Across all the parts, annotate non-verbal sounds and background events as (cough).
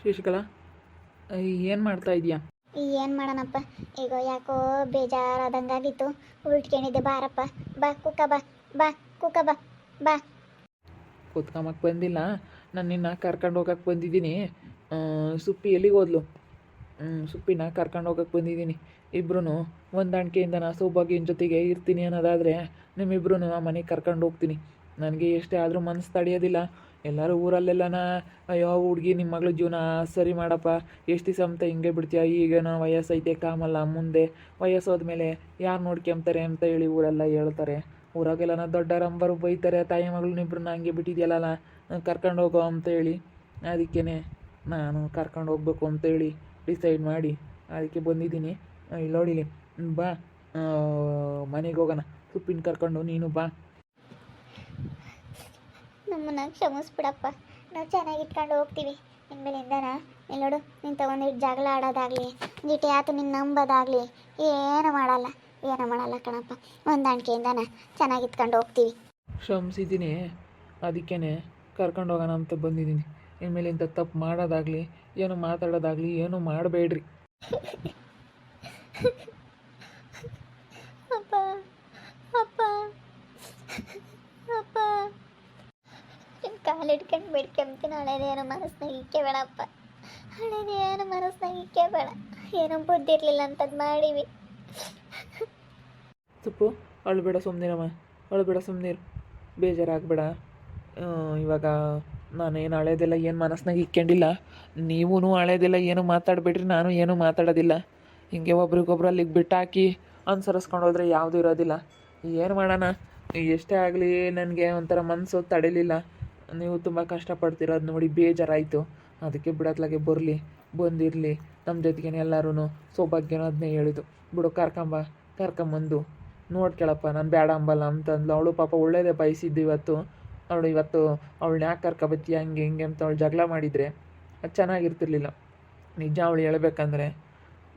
ಶಶಿಕಲಾ? ಏನು ಮಾಡ್ತಾ ಇದೀಯಾ? ಏನು ಮಾಡೋಣಪ್ಪ. ಈಗ ಯಾಕೋ ಬೇಜಾರಾದಂಗಾಗಿತ್ತು. ಉಲ್ಟ್ಕೊಂಡಿದ್ದೆ ಬಾರಪ್ಪ. ಬಾ ಕುಕ್ಕ ಬಾ. ಬಾ ಕುಕ್ಕ ಬಾ. ಬಾ. ಕೂತ್ಕೊಂಬಕ್ಕೆ ಬಂದಿಲ್ಲ. ನಾನು ನಿನ್ನ ಕರ್ಕೊಂಡು ಹೋಗಕ್ಕೆ ಬಂದಿದ್ದೀನಿ. ಸುಪ್ಪಿ ಎಲ್ಲಿಗೆ ಹೋದ್ಲು? ಸುಪ್ಪಿನ ಕರ್ಕೊಂಡು ಹೋಗಕ್ಕೆ ಬಂದಿದ್ದೀನಿ. ಇಬ್ರು ಹೊಂದಾಣಿಕೆಯಿಂದ ನಾ ಸೌಭಾಗ್ಯನ ಜೊತೆಗೆ ಇರ್ತೀನಿ ಅನ್ನೋದಾದರೆ ನಿಮ್ಮಿಬ್ರು ಆ ಮನೆಗೆ ಕರ್ಕೊಂಡು ಹೋಗ್ತೀನಿ. ನನಗೆ ಎಷ್ಟೇ ಆದರೂ ಮನಸ್ಸು ತಡೆಯೋದಿಲ್ಲ. ಎಲ್ಲರೂ ಊರಲ್ಲೆಲ್ಲನ ಅಯ್ಯೋ ಹುಡುಗಿ ನಿಮ್ಮ ಮಗಳ ಜೀವನ ಸರಿ ಮಾಡಪ್ಪ. ಎಷ್ಟು ದಿವಸ ಅಂತ ಹಿಂಗೆ ಬಿಡ್ತೀಯ? ಈಗೇನೋ ವಯಸ್ಸೈತೆ, ಕಾಮಲ್ಲ, ಮುಂದೆ. ವಯಸ್ಸೋದ್ಮೇಲೆ ಯಾರು ನೋಡ್ಕೊಂಬ್ತಾರೆ ಅಂತ ಹೇಳಿ ಊರೆಲ್ಲ ಹೇಳ್ತಾರೆ. ಊರಾಗೆಲ್ಲ ದೊಡ್ಡರಂಬರು ಬೈತಾರೆ, ತಾಯಿ ಮಗಳನ್ನಿಬ್ರನ್ನ ಹಂಗೆ ಬಿಟ್ಟಿದೆಯಲ್ಲ ಕರ್ಕೊಂಡು ಹೋಗೋ ಅಂತ ಹೇಳಿ. ಅದಕ್ಕೇ ನಾನು ಕರ್ಕೊಂಡು ಹೋಗ್ಬೇಕು ಅಂತೇಳಿ ಡಿಸೈಡ್ ಮಾಡಿ ಅದಕ್ಕೆ ಬಂದಿದ್ದೀನಿ. ಇಲ್ಲಿ ನೋಡಿಲಿ ಬಾ ಮನೆಗೆ ಹೋಗೋಣ. ಸುಪ್ಪಿನ ಕರ್ಕೊಂಡು ನೀನು ಬಾ. ನಮ್ಮನ್ನ ಕ್ಷಮಿಸ್ಬಿಡಪ್ಪ. ನಾವು ಚೆನ್ನಾಗಿ ಇಟ್ಕೊಂಡು ಹೋಗ್ತೀವಿ. ಇನ್ಮೇಲಿಂದನ ಇಲ್ಲಿ ನೋಡು ನೀನು ತಗೊಂಡಿಟ್ಟು ಜಗಳ ಆಡೋದಾಗಲಿ ಜಿಟಿ ಆತು ನಿನ್ನ ನಂಬೋದಾಗಲಿ ಏನು ಮಾಡಲ್ಲ. ಏನು ಮಾಡಲ್ಲ ಕಣಪ್ಪ. ಹೊಂದಾಣಿಕೆಯಿಂದನ ಚೆನ್ನಾಗಿ ಇಟ್ಕೊಂಡು ಹೋಗ್ತೀವಿ. ಶ್ರಮಿಸಿದ್ದೀನಿ ಅದಕ್ಕೇ ಕರ್ಕೊಂಡು ಹೋಗೋಣ ಅಂತ ಬಂದಿದ್ದೀನಿ ಇನ್ಮೇಲೆ ಇಂಥ ತಪ್ಪು ಮಾಡೋದಾಗಲಿ ಏನು ಮಾತಾಡೋದಾಗಲಿ ಏನು ಮಾಡಬೇಡ್ರಿ (laughs) ಅಪ್ಪ ಅಪ್ಪ ಅಪ್ಪ ಬಿಟ್ಕೊಂತೀನಿ ಬಿಡ್ಕೊಂತೀನಿ ಏನೋ ಮನಸ್ಸಿನಾಗ ಇಕ್ಕೇ ಬೇಡಪ್ಪ ಹಳೇದೇನೋ ಮನಸ್ಸಿನಾಗ ಇಕ್ಕೇ ಬೇಡ. ಏನೋ ಬುದ್ಧಿ ಇರಲಿಲ್ಲ ಅಂತದ್ ಅಳು ಸುಪ್ಪು ಅಳ್ಬೇಡ ಅಳು ಅಳ್ಬೇಡ ಸುಮ್ಮನಿರು ಬೇಜಾರಾಗ್ಬೇಡ. ಇವಾಗ ನಾನೇನು ಹಳೇದೆಲ್ಲ ಏನು ಮನಸ್ಸಿನಾಗ ಇಕ್ಕೊಂಡಿಲ್ಲ ನೀವೂ ಹಳೇದೆಲ್ಲ ಏನು ಮಾತಾಡಬೇಡ್ರಿ, ನಾನು ಏನೂ ಮಾತಾಡೋದಿಲ್ಲ. ಹಿಂಗೆ ಒಬ್ರಿಗೊಬ್ರು ಅಲ್ಲಿಗೆ ಬಿಟ್ಟಾಕಿ ಅನುಸರಿಸ್ಕೊಂಡು ಹೋದ್ರೆ ಯಾವುದೂ ಇರೋದಿಲ್ಲ. ಏನು ಮಾಡೋಣ? ಎಷ್ಟೇ ಆಗಲಿ ನನಗೆ ಒಂಥರ ಮನಸ್ಸು ತಡಿಲಿಲ್ಲ. ನೀವು ತುಂಬ ಕಷ್ಟಪಡ್ತಿರೋದು ನೋಡಿ ಬೇಜಾರಾಯಿತು. ಅದಕ್ಕೆ ಬಿಡತ್ಲಾಗೆ ಬರಲಿ, ಬಂದಿರಲಿ. ನಮ್ಮ ಜೊತೆಗೇನೆ ಎಲ್ಲರೂ ಸೌಭಾಗ್ಯನ ಅದನ್ನೇ ಹೇಳಿದ್ದು. ಬಿಡು ಕರ್ಕೊಂಬ, ಕರ್ಕೊಂಬಂದು. ನೋಡ್ಕೊಳಪ್ಪ ನಾನು ಬೇಡ ಅಂಬಲ್ಲ ಅಂತಂದ್ಲು. ಅವಳು ಪಾಪ ಒಳ್ಳೇದೇ ಬಯಸಿದ್ದು ಇವತ್ತು. ಅವಳು ಇವತ್ತು ಅವಳನ್ನ ಯಾಕೆ ಕರ್ಕೊಬತ್ತೀಯ ಹಂಗೆ, ಹಿಂಗೆ ಅಂತ ಅವಳು ಜಗಳ ಮಾಡಿದರೆ ಅದು ಚೆನ್ನಾಗಿರ್ತಿರ್ಲಿಲ್ಲ. ನಿಜ ಅವಳು ಹೇಳ್ಬೇಕಂದ್ರೆ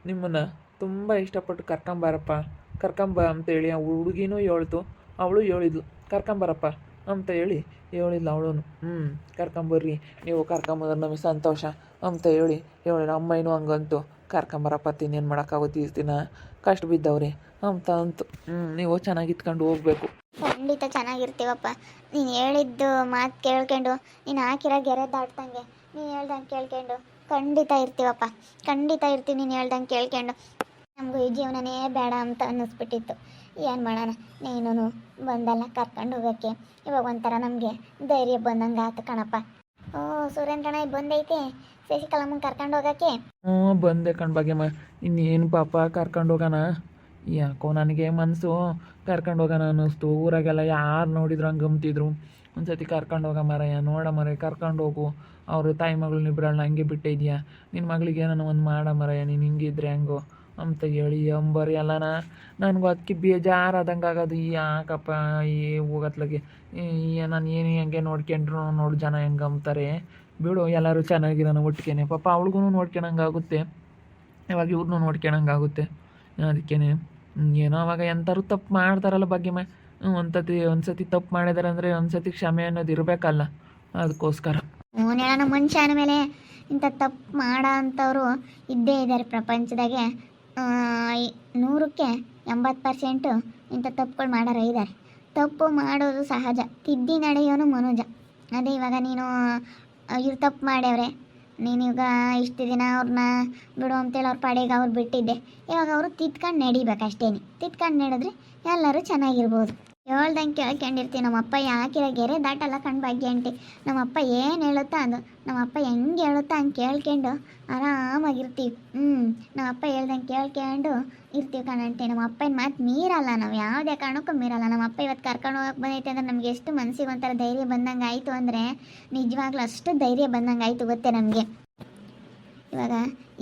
ನಿಮ್ಮನ್ನು ತುಂಬ ಇಷ್ಟಪಟ್ಟು ಕರ್ಕೊಂಬಾರಪ್ಪ. ಕರ್ಕೊಂಬ ಅಂತೇಳಿ ಆ ಹುಡುಗಿನೂ ಹೇಳ್ತು. ಅವಳು ಹೇಳಿದ್ಲು, ಕರ್ಕೊಂಬರಪ್ಪ ಅಂತ ಹೇಳಿ ಹೇಳಿಲ್ಲ ಅವಳು ಹ್ಞೂ ಕರ್ಕೊಂಬರ್ರಿ, ನೀವು ಕರ್ಕೊಂಬಂದ್ರೆ ನಮಗೆ ಸಂತೋಷ ಅಂತ ಹೇಳಿ ಹೇಳಿ ಅಮ್ಮನೂ ಹಂಗಂತು. ಕರ್ಕೊಂಬರಪ್ಪ ಏನು ಮಾಡೋಕ್ಕಾಗುತ್ತೆ ಈ ದಿನ? ಕಷ್ಟ ಬಿದ್ದವ್ರಿ ಅಂತ ಅಂತು. ಹ್ಞೂ ನೀವು ಚೆನ್ನಾಗಿ ಇತ್ಕೊಂಡು ಹೋಗ್ಬೇಕು. ಖಂಡಿತ ಚೆನ್ನಾಗಿರ್ತೀವಪ್ಪ. ನೀನು ಹೇಳಿದ್ದು ಮಾತು ಕೇಳ್ಕೊಂಡು, ನೀನು ಹಾಕಿರೋ ಗೆರೆ ದಾಟ್ದಂಗೆ ನೀನು ಹೇಳ್ದಂಗೆ ಕೇಳ್ಕೊಂಡು ಖಂಡಿತ ಇರ್ತೀವಪ್ಪ. ಖಂಡಿತ ಇರ್ತೀನಿ ನೀನು ಹೇಳ್ದಂಗೆ ಕೇಳ್ಕೊಂಡು. ನಮಗೂ ಈ ಜೀವನನೇ ಬೇಡ ಅಂತ ಅನ್ನಿಸ್ಬಿಟ್ಟಿತ್ತು. ಏನು ಮಾಡೋಣ? ನೀನು ಬಂದಲ್ಲ ಕರ್ಕೊಂಡು ಹೋಗೋಕ್ಕೆ. ಇವಾಗ ಒಂಥರ ನಮಗೆ ಧೈರ್ಯ ಬಂದಂಗೆ ಆತು ಕಣಪ್ಪ. ಓ, ಸುರೇಂದ್ರಣ್ಣ ಬಂದೈತೆ? ಶಶಿಕಲಮ್ಮ ಕರ್ಕೊಂಡು ಹೋಗೋಕ್ಕೆ? ಹ್ಞೂ, ಬಂದೆ ಕಣ್ ಭಾಗ್ಯಮ್ಮ. ಇನ್ನೇನು ಪಾಪ ಕರ್ಕೊಂಡು ಹೋಗೋಣ? ಯಾಕೋ ನನಗೆ ಮನಸ್ಸು ಕರ್ಕೊಂಡು ಹೋಗೋಣ ಅನ್ನಿಸ್ತು. ಊರಾಗೆಲ್ಲ ಯಾರು ನೋಡಿದ್ರು ಹಂಗೆ ಗಮ್ತಿದ್ರು ಒಂದ್ಸತಿ ಕರ್ಕೊಂಡು ಹೋಗ ಮರಯ್ಯ, ನೋಡ ಮರ ಕರ್ಕೊಂಡು ಹೋಗು. ಅವರು ತಾಯಿ ಮಗಳನ್ನಿಬ್ರನ್ನ ಹಂಗೆ ಬಿಟ್ಟಿದ್ಯಾ ನಿನ್ನ ಮಗಳಿಗೆ ನಾನು ಒಂದು ಮಾಡ ಮರಯ್ಯ, ನೀನು ಹಿಂಗಿದ್ರೆ ಹೆಂಗೋ? ಅಂತ ಹೇಳಿ, ಅಂಬರಿ ಎಲ್ಲನ ನನಗೂ ಅದಕ್ಕೆ ಬೇಜಾರಾದಂಗೆ ಆಗೋದು. ಯಾಕಪ್ಪ, ಈ ಹೋಗತ್ಲಗೆ ನಾನು ಏನು ಹೆಂಗೆ ನೋಡ್ಕೊಂಡ್ರು ನೋಡಿ ಜನ ಹೆಂಗೆ ಅಂಬ್ತಾರೆ. ಬಿಡು, ಎಲ್ಲರೂ ಚೆನ್ನಾಗಿದ್ದಾನೆ ಒಟ್ಟಿಗೆ ಪಾಪ ಅವಳಿಗೂ ನೋಡ್ಕೊಳಂಗಾಗುತ್ತೆ ಇವಾಗ ಇವ್ರನ್ನೂ ನೋಡ್ಕೊಳಂಗಾಗುತ್ತೆ ಅದಕ್ಕೇ ಏನೋ ಅವಾಗ ಎಂಥರೂ ತಪ್ಪು ಮಾಡ್ತಾರಲ್ಲ ಭಾಗ್ಯಮ್ಮ ಒಂದ್ಸತಿ ಒಂದ್ಸತಿ ತಪ್ಪು ಮಾಡಿದಾರೆ ಅಂದರೆ ಒಂದ್ಸತಿ ಕ್ಷಮೆ ಅನ್ನೋದು ಇರಬೇಕಲ್ಲ. ಅದಕ್ಕೋಸ್ಕರ. ಮನುಷ್ಯನ ಮೇಲೆ ಇಂಥ ತಪ್ಪು ಮಾಡೋ ಅಂಥವ್ರು ಇದ್ದೇ ಇದ್ದಾರೆ ಪ್ರಪಂಚದಾಗೆ. ನೂರಕ್ಕೆ ಎಂಬತ್ತು ಪರ್ಸೆಂಟು ಇಂಥ ತಪ್ಪುಗಳು ಮಾಡೋರು ಇದ್ದಾರೆ. ತಪ್ಪು ಮಾಡೋದು ಸಹಜ, ತಿದ್ದಿ ನಡೆಯೋನು ಮನೋಜ. ಅದೇ ಇವಾಗ ನೀನು ಇವ್ರು ತಪ್ಪು ಮಾಡ್ಯವ್ರೆ. ನೀನು ಈಗ ಇಷ್ಟು ದಿನ ಅವ್ರನ್ನ ಬಿಡು ಅಂತೇಳಿ ಅವ್ರ ಪಾಡಿಗೆ ಅವ್ರು ಬಿಟ್ಟಿದ್ದೆ. ಇವಾಗ ಅವರು ತಿದ್ಕೊಂಡು ನಡಿಬೇಕಷ್ಟೇನೆ. ತಿದ್ಕೊಂಡು ನಡೆದ್ರೆ ಎಲ್ಲರೂ ಚೆನ್ನಾಗಿರ್ಬೋದು. ಹೇಳ್ದಂಗೆ ಕೇಳ್ಕೊಂಡಿರ್ತೀವಿ ನಮ್ಮ ಅಪ್ಪ ಯಾಕಿರ ಗೆರೆ ದಾಟಲ್ಲ ಕಣ್ ಭಾಗ್ಯ ಅಂಟಿ ನಮ್ಮ ಅಪ್ಪ ಏನು ಹೇಳುತ್ತಾ ಅದು? ನಮ್ಮ ಅಪ್ಪ ಹೆಂಗೆ ಹೇಳುತ್ತಾ ಹಂಗೆ ಕೇಳ್ಕೊಂಡು ಆರಾಮಾಗಿರ್ತೀವಿ. ಹ್ಞೂ ನಮ್ಮ ಅಪ್ಪ ಹೇಳ್ದಂಗೆ ಕೇಳ್ಕೊಂಡು ಇರ್ತೀವಿ ಕಣಂಟಿ ನಮ್ಮ ಅಪ್ಪನ ಮಾತು ಮೀರಲ್ಲ ನಾವು. ಯಾವುದೇ ಕಾರಣಕ್ಕೂ ಮೀರಲ್ಲ. ನಮ್ಮ ಅಪ್ಪ ಇವತ್ತು ಕರ್ಕೊಂಡು ಹೋಗಕ್ಕೆ ಬಂದೈತೆ ಅಂದ್ರೆ ನಮಗೆ ಎಷ್ಟು ಮನಸ್ಸಿಗೆ ಒಂಥರ ಧೈರ್ಯ ಬಂದಂಗೆ ಆಯಿತು ಅಂದರೆ ನಿಜವಾಗ್ಲೂ ಅಷ್ಟು ಧೈರ್ಯ ಬಂದಂಗೆ ಆಯಿತು ಗೊತ್ತೇ ನಮಗೆ. ಇವಾಗ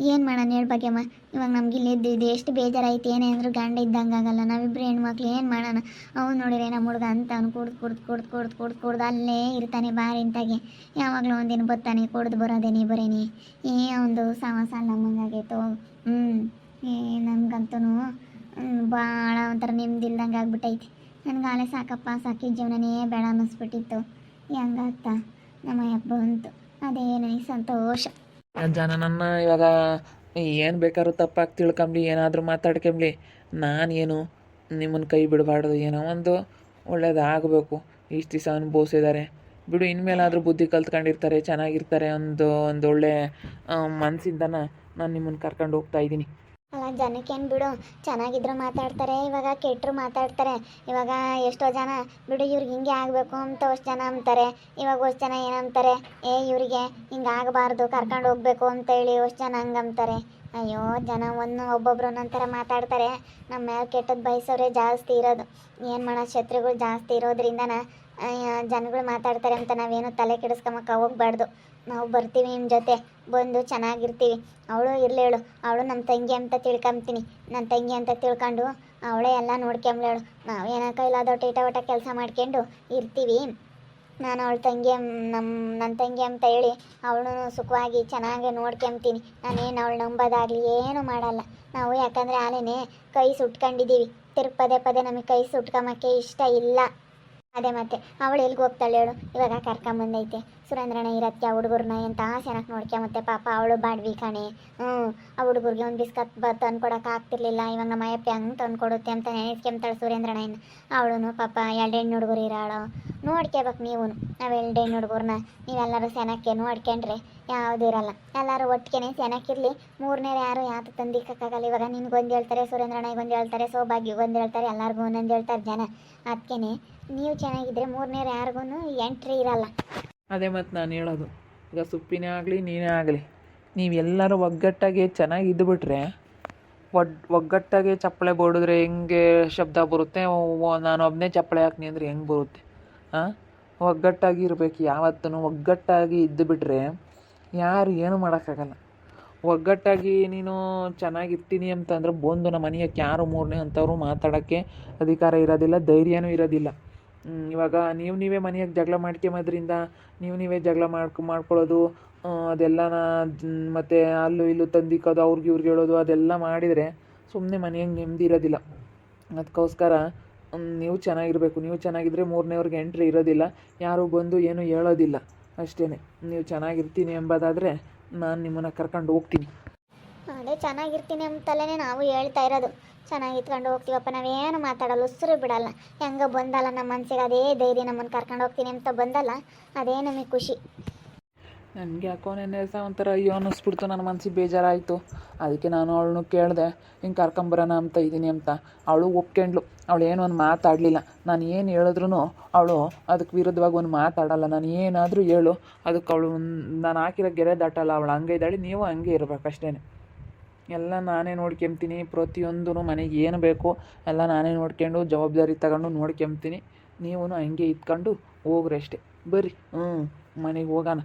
ಏನು ಮಾಡೋಣ ಹೇಳಿ ಭಾಗ್ಯಮ್ಮ. ಇವಾಗ ನಮ್ಗೆ ಇಲ್ಲಿ ಇದ್ದು ಇದು ಎಷ್ಟು ಬೇಜಾರಾಯ್ತು, ಏನೇ ಅಂದರೂ ಗಂಡ ಇದ್ದಂಗೆ ಆಗಲ್ಲ ನಾವಿಬ್ಬರು ಹೆಣ್ಮಕ್ಳು, ಏನು ಮಾಡೋಣ? ಅವ್ನು ನೋಡಿದ್ರೆ ನಮ್ಮ ಹುಡುಗ ಅಂತ ಅವ್ನು ಕುಡ್ದು ಕುಡ್ದು ಕುಡ್ದು ಕುಡ್ದು ಕುಡ್ದು ಕುಡ್ದು ಅಲ್ಲೇ ಇರ್ತಾನೆ ಬಾರಿಂತಾಗೆ ಯಾವಾಗಲೂ ಒಂದಿನ ಬರ್ತಾನೆ, ಕುಡ್ದು ಬರೋದೇನೆ ಬರೇನಿ ಏ ಒಂದು ಸಮಾಸ ನಮ್ಮಂಗಾಗೈತು ಹ್ಞೂ ಏ ನಮಗಂತೂ ಭಾಳ ಒಂಥರ ನೆಮ್ಮದಿಲ್ದಂಗೆ ಆಗ್ಬಿಟ್ಟೈತಿ. ನನಗೆ ಆಲೆ ಸಾಕಪ್ಪ, ಸಾಕಿ ಜೀವನನೇ ಬೇಡ ಅನ್ನಿಸ್ಬಿಟ್ಟಿತ್ತು. ಹೆಂಗಾಗ್ತಾ ನಮ್ಮ ಹಬ್ಬ ಬಂತು. ಅದೇ ನನಗೆ ಸಂತೋಷ. ಜನ ನನ್ನ ಇವಾಗ ಏನು ಬೇಕಾದ್ರೂ ತಪ್ಪಾಗಿ ತಿಳ್ಕೊಂಬ್ಲಿ, ಏನಾದರೂ ಮಾತಾಡ್ಕೊಂಬ್ಲಿ, ನಾನೇನು ನಿಮ್ಮನ್ನು ಕೈ ಬಿಡಬಾರ್ದು, ಏನೋ ಒಂದು ಒಳ್ಳೇದಾಗಬೇಕು. ಇಷ್ಟು ದಿವಸ ಅನುಭವಿಸಿದ್ದಾರೆ ಬಿಡು, ಇನ್ಮೇಲಾದರೂ ಬುದ್ಧಿ ಕಲ್ತ್ಕೊಂಡಿರ್ತಾರೆ, ಚೆನ್ನಾಗಿರ್ತಾರೆ, ಒಂದು ಒಂದು ಒಳ್ಳೆ ಮನಸ್ಸಿಂದನ ನಾನು ನಿಮ್ಮನ್ನು ಕರ್ಕೊಂಡು ಹೋಗ್ತಾ ಇದ್ದೀನಿ. ಅಲ್ಲ ಜನಕ್ಕೇನು ಬಿಡು. ಚೆನ್ನಾಗಿದ್ರು ಮಾತಾಡ್ತಾರೆ, ಇವಾಗ ಕೆಟ್ಟರು ಮಾತಾಡ್ತಾರೆ. ಇವಾಗ ಎಷ್ಟೋ ಜನ, ಬಿಡು, ಇವ್ರಿಗೆ ಹಿಂಗೆ ಆಗಬೇಕು ಅಂತ ಅಷ್ಟು ಜನ ಅಂತಾರೆ. ಇವಾಗ ಅಷ್ಟು ಜನ ಏನಂತಾರೆ ಏ, ಇವರಿಗೆ ಹಿಂಗೆ ಆಗಬಾರ್ದು, ಕರ್ಕೊಂಡು ಹೋಗ್ಬೇಕು ಅಂತೇಳಿ ಅಷ್ಟು ಜನ ಹಂಗೆ ಅಂತಾರೆ. ಅಯ್ಯೋ, ಜನ ಒಂದು ಒಬ್ಬೊಬ್ರು ಒಂದೊಂಥರ ಮಾತಾಡ್ತಾರೆ. ನಮ್ಮ ಮೇಲೆ ಕೆಟ್ಟದ್ದು ಬಯಸೋರೆ ಜಾಸ್ತಿ ಇರೋದು. ಏನು ಮಾಡೋದು, ಶತ್ರುಗಳು ಜಾಸ್ತಿ ಇರೋದ್ರಿಂದನ ಜನಗಳು ಮಾತಾಡ್ತಾರೆ ಅಂತ ನಾವೇನು ತಲೆ ಕೆಡಿಸ್ಕೊಂಬಕ್ಕೆ ಹೋಗ್ಬಾರ್ದು. ನಾವು ಬರ್ತೀವಿ ನಿಮ್ಮ ಜೊತೆ. ಬಂದು ಚೆನ್ನಾಗಿರ್ತೀವಿ. ಅವಳು ಇರಲೇಳು ಅವಳು ನಮ್ಮ ತಂಗಿ ಅಂತ ತಿಳ್ಕೊಂತೀನಿ ನನ್ನ ತಂಗಿ ಅಂತ ತಿಳ್ಕೊಂಡು ಅವಳೇ ಎಲ್ಲ ನೋಡ್ಕೊಂಬ್ಲೇಳು ನಾವು ಏನೋ ಕೈಲಾದೋ ಟೀಟ ಒಟ ಕೆಲಸ ಮಾಡ್ಕೊಂಡು ಇರ್ತೀವಿ. ನಾನು ಅವಳ ತಂಗಿ ನಮ್ಮ ನನ್ನ ತಂಗಿ ಅಂತ ಹೇಳಿ ಅವಳು ಸುಖವಾಗಿ ಚೆನ್ನಾಗಿ ನೋಡ್ಕೊಂತೀನಿ ನಾನೇನು ಅವಳು ನಂಬೋದಾಗಲಿ ಏನು ಮಾಡಲ್ಲ. ನಾವು ಯಾಕಂದರೆ ಆಲೇನೆ ಕೈ ಸುಟ್ಕೊಂಡಿದ್ದೀವಿ. ತಿರ್ಗಿ ಪದೇ ಪದೇ ನಮಗೆ ಕೈ ಸುಟ್ಕೊಂಬಕ್ಕೆ ಇಷ್ಟ ಇಲ್ಲ. ಅದೇ ಮತ್ತೆ ಅವಳು ಎಲ್ಲಿಗೆ ಹೋಗ್ತಾಳೆ ಹೇಳು. ಇವಾಗ ಕರ್ಕೊಂಬಂದೈತೆ. ಸುರೇಂದ್ರಣ್ಣ ಇರತ್ತೆ, ಆ ಹುಡುಗರ್ನ ಎಂತ ಚೆನ್ನಾಗಿ ನೋಡ್ಕೊಂಬತ್ತೆ ಪಾಪ ಅವಳು ಬಾಡ್ವಿ ಕಣೆ. ಹ್ಞೂ ಆ ಹುಡುಗರಿಗೆ ಒಂದು ಬಿಸ್ಕತ್ ಬ ತಂದ್ಕೊಡಕ್ಕೆ ಆಗ್ತಿರ್ಲಿಲ್ಲ, ಇವಾಗ ನಮ್ಮ ಅಯ್ಯಪ್ಪ ಹೆಂಗೆ ತಂದ್ಕೊಡುತ್ತೆ ಅಂತ ನೆನೆಸ್ಕೊಂತಾಳೆ ಸುರೇಂದ್ರಣ್ಣ ಇನ್ನು ಅವಳು ಪಾಪ ಎರಡು ಹೆಣ್ಣು ಹುಡುಗರು ಇರಾಳು. ನೋಡ್ಕೋಬೇಕು ನೀವು, ನಾವು ಎರಡು ಹೆಣ್ಣು ಹುಡುಗರ್ನ, ನೀವೆಲ್ಲರೂ ಸೆನಕ್ಕೆ ನೋಡ್ಕೊಂಡ್ರೆ ಯಾವುದೂ ಇರಲ್ಲ. ಎಲ್ಲರೂ ಒಟ್ಟಿಗೆ ಸೆನಕ್ಕಿರಲಿ ಮೂರನೇ ಯಾರು ಯಾತು ತಂದಿಕ್ಕಾಗಲ್ಲ ಇವಾಗ ನಿನ್ಗೊಂದು ಹೇಳ್ತಾರೆ ಸುರೇಂದ್ರಣ್ಣಗೊಂದು ಹೇಳ್ತಾರೆ ಸೌಭಾಗ್ಯಗೊಂದು ಹೇಳ್ತಾರೆ, ಎಲ್ಲರಿಗೂ ಒಂದೊಂದು ಹೇಳ್ತಾರೆ ಜನ. ಅದಕ್ಕೆ ನೀವು ಚೆನ್ನಾಗಿದ್ರೆ ಮೂರನೇ ಯಾರಿಗೂ ಎಂಟ್ರಿ ಇರಲ್ಲ. ಅದೇ ಮತ್ತು ನಾನು ಹೇಳೋದು. ಈಗ ಸುಪ್ಪಿನೇ ಆಗಲಿ, ನೀನೇ ಆಗಲಿ ನೀವೆಲ್ಲರೂ ಒಗ್ಗಟ್ಟಾಗಿ ಚೆನ್ನಾಗಿ ಇದ್ದುಬಿಟ್ರೆ ಒಡ್, ಒಗ್ಗಟ್ಟಾಗಿ ಚಪ್ಪಳೆ ಬೋಡಿದ್ರೆ ಹೆಂಗೆ ಶಬ್ದ ಬರುತ್ತೆ? ನಾನು ಒಬ್ಬನೇ ಚಪ್ಪಳೆ ಹಾಕ್ನಿ ಅಂದರೆ ಹೆಂಗೆ ಬರುತ್ತೆ? ಹಾಂ ಒಗ್ಗಟ್ಟಾಗಿ ಇರಬೇಕು. ಯಾವತ್ತೂ ಒಗ್ಗಟ್ಟಾಗಿ ಇದ್ದುಬಿಟ್ರೆ ಯಾರು ಏನು ಮಾಡೋಕ್ಕಾಗಲ್ಲ. ಒಗ್ಗಟ್ಟಾಗಿ ನೀನು ಚೆನ್ನಾಗಿರ್ತೀನಿ ಅಂತಂದ್ರೆ ಬಂದು ನಮ್ಮ ಮನೆಯಕ್ಕೆ ಯಾರು ಮೂರನೇ ಅಂಥವ್ರು ಮಾತಾಡೋಕ್ಕೆ ಅಧಿಕಾರ ಇರೋದಿಲ್ಲ, ಧೈರ್ಯನೂ ಇರೋದಿಲ್ಲ. ಇವಾಗ ನೀವು ನೀವೇ ಮನೆಯಾಗ ಜಗಳ ಮಾಡ್ಕೊಂಬೋದ್ರಿಂದ ನೀವು ನೀವೇ ಜಗಳ ಮಾಡ್ಕೊ, ಮಾಡ್ಕೊಳ್ಳೋದು ಅದೆಲ್ಲನ ಮತ್ತು ಅಲ್ಲೂ ಇಲ್ಲೂ ತಂದಿಕ್ಕೋದು, ಅವ್ರಿಗೆ ಇವ್ರಿಗೆ ಹೇಳೋದು, ಅದೆಲ್ಲ ಮಾಡಿದರೆ ಸುಮ್ಮನೆ ಮನೆಯಾಗ ನೆಮ್ಮದಿ ಇರೋದಿಲ್ಲ. ಅದಕ್ಕೋಸ್ಕರ ನೀವು ಚೆನ್ನಾಗಿರಬೇಕು. ನೀವು ಚೆನ್ನಾಗಿದ್ದರೆ ಮೂರನೇವ್ರಿಗೆ ಎಂಟ್ರಿ ಇರೋದಿಲ್ಲ. ಯಾರು ಬಂದು ಏನೂ ಹೇಳೋದಿಲ್ಲ. ಅಷ್ಟೇ ನೀವು ಚೆನ್ನಾಗಿರ್ತೀನಿ ಎಂಬುದಾದರೆ ನಾನು ನಿಮ್ಮನ್ನು ಕರ್ಕೊಂಡು ಹೋಗ್ತೀನಿ. ಅದೇ ಚೆನ್ನಾಗಿರ್ತೀನಿ ಅಂತಲೇ ನಾವು ಹೇಳ್ತಾ ಇರೋದು. ಚೆನ್ನಾಗಿ ಇಟ್ಕೊಂಡು ಹೋಗ್ತೀವಪ್ಪ, ನಾವೇನು ಮಾತಾಡಲ್ಲ, ಉಸಿರು ಬಿಡಲ್ಲ. ಹೆಂಗ ಬಂದಲ್ಲ ನಮ್ಮ ಮನಸ್ಸಿಗೆ ಅದೇ ಧೈರ್ಯ ನಮ್ಮನ್ನು ಕರ್ಕೊಂಡು ಹೋಗ್ತೀನಿ ಅಂತ ಬಂದಲ್ಲ ಅದೇ ನಮಗೆ ಖುಷಿ. ನನಗೆ ಯಾಕೋ ನೆನ್ನೆ ಸಹ ಒಂಥರ ಅಯ್ಯೋ ಅನ್ನಿಸ್ಬಿಡ್ತು, ನನ್ನ ಮನಸ್ಸಿಗೆ ಬೇಜಾರಾಯಿತು. ಅದಕ್ಕೆ ನಾನು ಅವಳನ್ನು ಕೇಳಿದೆ, ಹಿಂಗೆ ಕರ್ಕೊಂಬರೋಣ ಅಂತ ಇದ್ದೀನಿ ಅಂತ. ಅವಳು ಒಪ್ಕೊಂಡ್ಲು ಅವಳು ಏನು ಒಂದು ಮಾತಾಡಲಿಲ್ಲ. ನಾನು ಏನು ಹೇಳಿದ್ರು ಅವಳು ಅದಕ್ಕೆ ವಿರುದ್ಧವಾಗಿ ಒಂದು ಮಾತಾಡಲ್ಲ. ನಾನು ಏನಾದರೂ ಹೇಳು, ಅದಕ್ಕೆ ಅವಳು ನಾನು ಹಾಕಿರೋ ಗೆರೆ ದಾಟಲ್ಲ, ಅವಳು ಹಂಗೆ ಇದ್ದಾಳೆ, ನೀವು ಹಂಗೆ ಇರ್ಬೇಕು ಅಷ್ಟೇ ಎಲ್ಲ ನಾನೇ ನೋಡ್ಕೊಂತೀನಿ ಪ್ರತಿಯೊಂದೂ ಮನೆಗೆ ಏನು ಬೇಕು ಎಲ್ಲ ನಾನೇ ನೋಡ್ಕೊಂಡು ಜವಾಬ್ದಾರಿ ತಗೊಂಡು ನೋಡ್ಕೊಂತೀನಿ ನೀವೂ ಹಂಗೆ ಇದ್ಕೊಂಡು ಹೋಗ್ರಿ ಅಷ್ಟೇ. ಬರ್ರಿ. ಹ್ಞೂ ಮನೆಗೆ ಹೋಗೋಣ.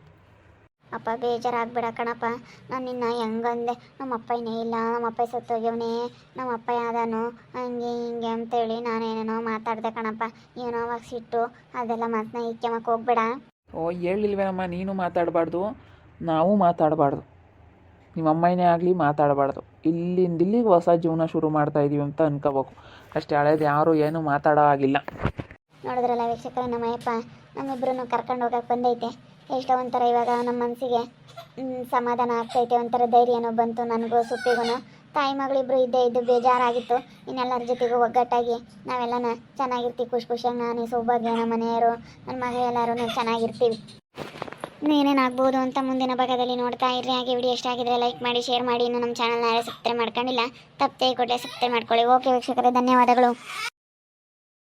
ಅಪ್ಪ ಬೇಜಾರಾಗ್ಬೇಡ ಕಣಪ್ಪ. ನಾನು ನಿನ್ನ ಹೆಂಗಂದೆ? ನಮ್ಮ ಅಪ್ಪನೇ ಇಲ್ಲ. ನಮ್ಮ ಅಪ್ಪ ಸತ್ತೋಗ್ಯವನೇ. ನಮ್ಮ ಅಪ್ಪ ಯಾವ್ದಾನು ಹಂಗೆ ಹಿಂಗೆ ಅಂತೇಳಿ ನಾನೇನೇನೋ ಮಾತಾಡ್ದೆ ಕಣಪ್ಪ. ಏನೋ ಅವಾಗ ಸಿಟ್ಟು ಅದೆಲ್ಲ ಮಾತನ್ನ ಇಕ್ಕೆಮಕ್ಕೆ ಹೋಗ್ಬೇಡ. ಓ ಹೇಳಿಲ್ವೇನಮ್ಮ ನೀನು ಮಾತಾಡಬಾರ್ದು. ನಾವು ಮಾತಾಡಬಾರ್ದು. ನಿಮ್ಮ ಅಮ್ಮನೇ ಆಗಲಿ ಮಾತಾಡಬಾರ್ದು. ಇಲ್ಲಿಂದ ಇಲ್ಲಿಗೆ ಹೊಸ ಜೀವನ ಶುರು ಮಾಡ್ತಾ ಇದೀವಿ ಅಂತ ಅನ್ಕೋಬೇಕು. ಅಷ್ಟೇ ಹಳೇದು ಯಾರು ಏನು ಮಾತಾಡೋ ಆಗಿಲ್ಲ ನೋಡಿದ್ರಲ್ಲ ವೀಕ್ಷಕರೇ ನಮ್ಮ ಅಯ್ಯಪ್ಪ ನಮ್ಮಿಬ್ಬರನ್ನು ಕರ್ಕೊಂಡು ಹೋಗಕ್ಕೆ ಬಂದೈತೆ. ಎಷ್ಟೋ ಒಂಥರ ಇವಾಗ ನಮ್ಮ ಮನಸ್ಸಿಗೆ ಸಮಾಧಾನ ಆಗ್ತೈತೆ. ಒಂಥರ ಧೈರ್ಯನೋ ಬಂತು ನನಗೂ ಸುಪ್ಪಿಗೂ ತಾಯಿ ಮಗಳಿಬ್ರು ಇದ್ದೇ ಇದ್ದು ಬೇಜಾರಾಗಿತ್ತು. ಇನ್ನೆಲ್ಲರ ಜೊತೆಗೂ ಒಗ್ಗಟ್ಟಾಗಿ ನಾವೆಲ್ಲನ ಚೆನ್ನಾಗಿರ್ತೀವಿ. ಖುಷಿ ಖುಷಿಯಾಗಿ ನಾನು ಸೌಭಾಗ್ಯ ನಮ್ಮ ಮನೆಯವರು ನನ್ನ ಮಗ ಎಲ್ಲರೂ ಚೆನ್ನಾಗಿರ್ತೀವಿ. ಏನೇನಾಗ್ಬೋದು ಅಂತ ಮುಂದಿನ ಭಾಗದಲ್ಲಿ ನೋಡ್ತಾ ಇರ್ರಿ. ಹಾಗೆ ವಿಡಿಯೋ ಇಷ್ಟ ಆಗಿದ್ರೆ ಲೈಕ್ ಮಾಡಿ ಶೇರ್ ಮಾಡಿ. ಇನ್ನು ನಮ್ಮ ಚಾನಲ್ನ ಯಾರೇ ಸಬ್ಸ್ಕ್ರೈಬ್ ಮಾಡ್ಕೊಂಡಿಲ್ಲ. ತಪ್ಪೇ ಕೊಟ್ಟರೆ ಸಬ್ಸ್ಕ್ರೈಬ್ ಮಾಡ್ಕೊಳ್ಳಿ. ಓಕೆ ವೀಕ್ಷಕರೇ, ಧನ್ಯವಾದಗಳು.